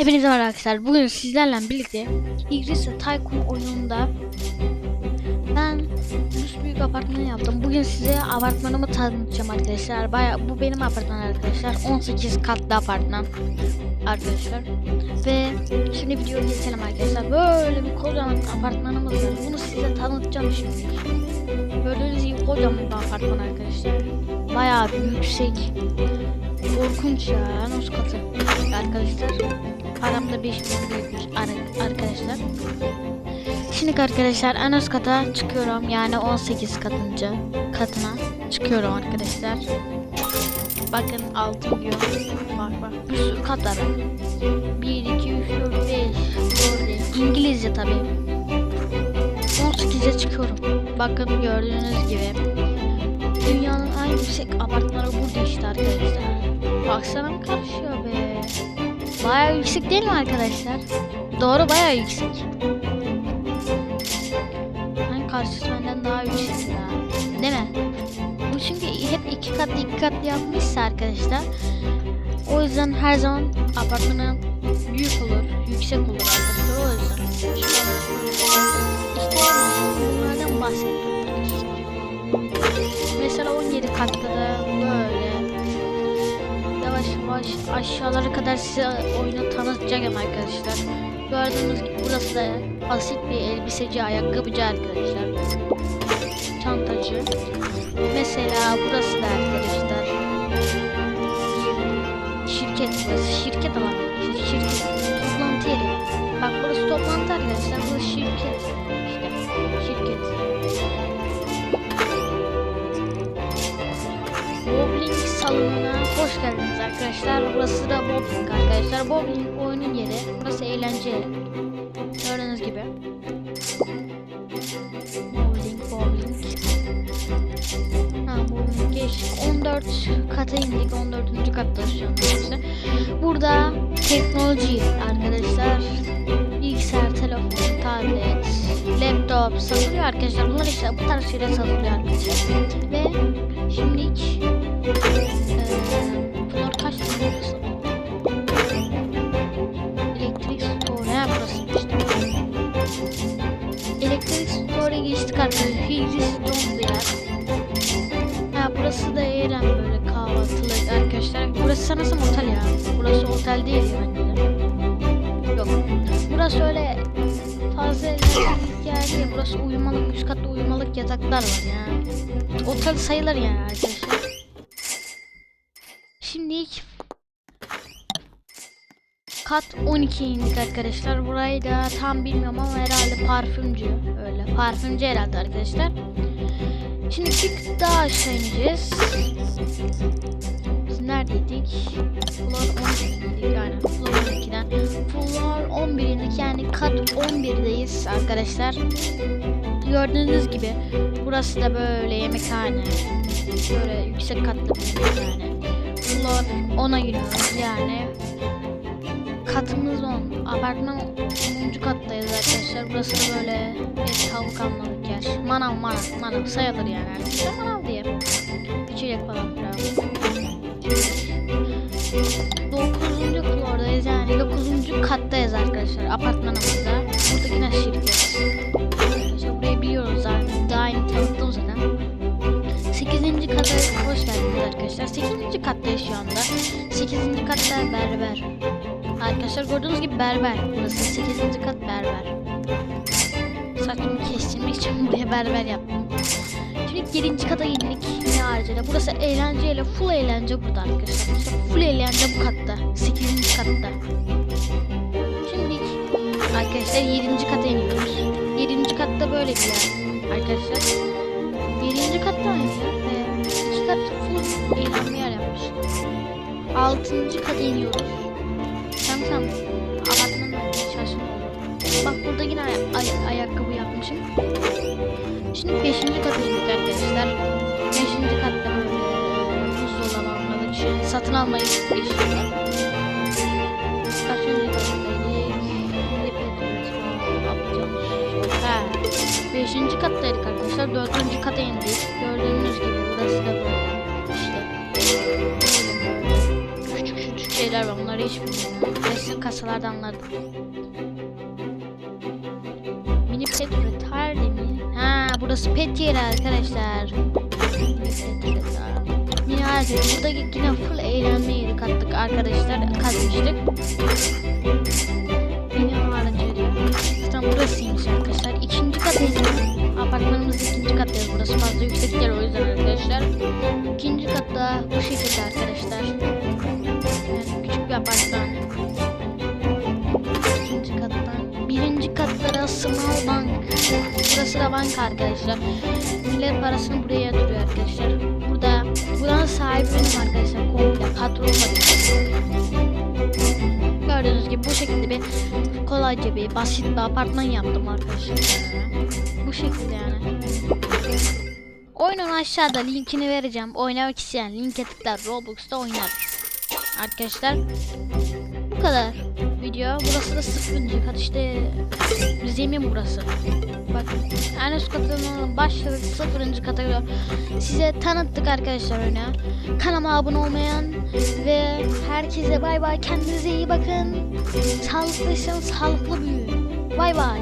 Hepinize merhaba arkadaşlar. Bugün sizlerle birlikte İgrisa Tycoon oyununda ben üst büyük apartmanı yaptım. Bugün size apartmanımı tanıtacağım arkadaşlar. Baya bu benim apartman arkadaşlar. 18 katlı apartman arkadaşlar. Ve şimdi videoya geçelim arkadaşlar. Böyle bir kocaman apartmanımız var. Bunu size tanıtacağım şimdi. Gördüğünüz gibi kocaman bir apartman arkadaşlar. Bayağı yüksek. Korkunç ya. Üst katı arkadaşlar. Aramda 5 milyon büyükmüş ar- arkadaşlar. Şimdi arkadaşlar en üst kata çıkıyorum. Yani 18 katıncı katına çıkıyorum arkadaşlar. Bakın 6 milyon var bak. Bir sürü katlar. 1, 2, 3, 4, 5, 4, İngilizce tabi. 18'e çıkıyorum. Bakın gördüğünüz gibi. Dünyanın en yüksek apartmanı burada işte arkadaşlar. Baksana karşıya be. Bayağı yüksek değil mi arkadaşlar? Doğru bayağı yüksek. Hani karşısı benden daha yüksek ya. Değil mi? Bu çünkü hep iki katlı iki katlı yapmışsa arkadaşlar. O yüzden her zaman apartmanın büyük olur, yüksek olur arkadaşlar. O yüzden. İşte bunlardan ki. Mesela 17 katta da aşağılara kadar size oyunu tanıtacağım arkadaşlar. Gördüğünüz gibi burası da basit bir elbiseci, ayakkabıcı arkadaşlar. Çantacı. Mesela burası da arkadaşlar. Şirket burası. Şirket alanı. Şirket. Arkadaşlar. Burası da bowling arkadaşlar. Bowling oyunun yeri. Burası eğlence. Gördüğünüz gibi. Bowling, bowling. Ha bowling geç. 14 kata indik. 14. katta şu an işte. Burada teknoloji arkadaşlar. Bilgisayar, telefon, tablet, laptop satılıyor arkadaşlar. Bunlar işte bu tarz şeyler satılıyor arkadaşlar. Ve şimdilik bunlar kaç burası? Elektrik store ha burası işte. Elektrik store'a geçtik arkadaşlar. Higgs Stone yer. Ha burası da Eren böyle kahvaltılık arkadaşlar. Burası sanırsam otel ya. Burası otel değil bence de. Yok. Burası öyle elektrik yer değil. Burası uyumalık, üst katta uyumalık yataklar var yani. Otel sayılır yani arkadaşlar. Şimdi ilk kat 12 indik arkadaşlar. Burayı da tam bilmiyorum ama herhalde parfümcü. Öyle parfümcü herhalde arkadaşlar. Şimdi bir daha aşağı ineceğiz. Biz neredeydik? Floor 12'deydik aynen. Floor 12'den. Floor 11 indik yani kat 11'deyiz arkadaşlar. Gördüğünüz gibi burası da böyle yemekhane. Böyle yüksek katlı bir yemekhane. Floor 10'a giriyoruz yani. Katımız 10. Apartman 10. kattayız arkadaşlar. Burası da böyle bir tavuk almalık yer. Manav manav manav sayılır yani arkadaşlar. Manav diye. İçecek falan filan. 9. floordayız yani 9. kattayız arkadaşlar apartmanımızda. Burada yine şirket. 8. kattayız şu anda. 8. katta berber. Arkadaşlar gördüğünüz gibi berber. Burası 8. kat berber. Saçımı kestirmek için buraya berber yaptım. Şimdi 7. kata indik. Yine haricinde. Burası eğlenceyle full eğlence burada arkadaşlar. Full eğlence bu katta. 8. katta. Şimdi arkadaşlar 7. kata iniyoruz. 7. katta böyle bir yer arkadaşlar. 7. katta aynı ve 2 kat eğlenme yer yapmış. 6. kata iniyoruz. Tamam tamam. Apartmanın şaşırma Bak burada yine ay- ay- ayakkabı yapmışım. Şimdi 5. kata indik arkadaşlar. 5. katta böyle buzdolabı almadık. Şey, satın almayı geçiyorlar. Kaçıncı kattaydık? 5. kattaydık arkadaşlar. 4. kata indik. Gördüğünüz şeyler var. Bunlar bunları hiç bilmiyorum. Resim kasalardan anladım. Mini pet retarded mi? Ha burası pet yeri arkadaşlar. Mini. Nihayet buradaki yine full eğlenme yeri kattık arkadaşlar. Katmıştık. Beni aracıydı. Tam burasıymış arkadaşlar. İkinci kattan. Birinci katta small bank. Burası da bank arkadaşlar. Millet parasını buraya yatırıyor arkadaşlar. Burada buranın sahibi benim arkadaşlar. Komple patron. Gördüğünüz gibi bu şekilde bir kolayca bir basit bir apartman yaptım arkadaşlar. Bu şekilde yani. Oyunun aşağıda linkini vereceğim. Oynamak isteyen linke tıklar Roblox'ta oynar. Arkadaşlar bu kadar video. Burası da sıfırıncı kat işte zemin burası. Bakın en üst katından başladık sıfırıncı kata kadar. Size tanıttık arkadaşlar oyunu. Kanalıma abone olmayan ve herkese bay bay kendinize iyi bakın. Sağlıklıysanız sağlıklı büyüyün. Bay bay.